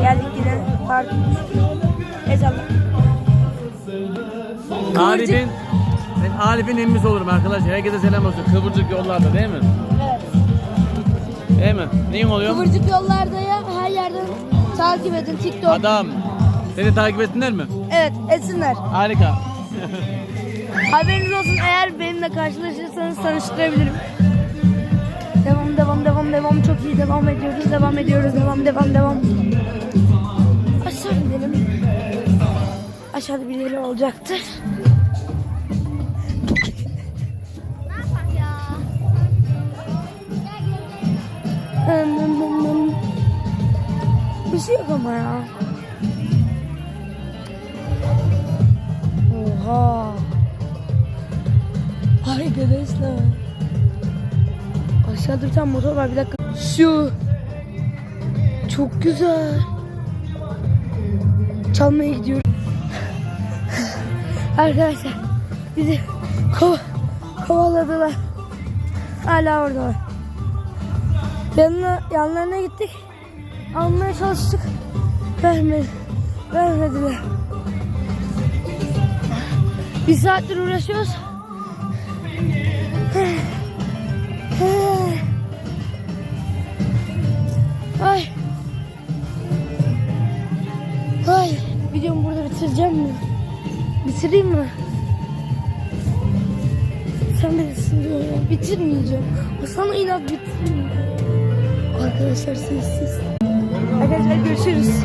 Geldik yine. Pardon. Ezalım. Arif'in ben Arif'in emmisi olurum arkadaşlar. Herkese selam olsun. Kıvırcık yollarda değil mi? Evet. Değil mi? Neyin oluyor? Kıvırcık yollarda ya her yerden takip edin. TikTok. Adam. Seni takip etsinler mi? Evet etsinler. Harika. Haberiniz olsun eğer benimle karşılaşırsanız tanıştırabilirim. Devam devam devam devam çok iyi devam ediyoruz devam ediyoruz devam devam devam. Aşağıda birileri olacaktır. Bir şey yok ama ya. Oha. Arkadaşlar. Aşağıda bir tane motor var bir dakika. Şu. Çok güzel. Çalmaya gidiyorum. Arkadaşlar bizi ko kovaladılar. Hala oradalar. Yanına, yanlarına gittik. Almaya çalıştık. Vermedi. Vermediler. Bir saattir uğraşıyoruz. Ay. Ay. Videomu burada bitireceğim mi? Bitireyim mi? Sen bilirsin diyor ya. Bitirmeyeceğim. O sana inat bitirmeyeceğim. Arkadaşlar sessiz. Arkadaşlar görüşürüz.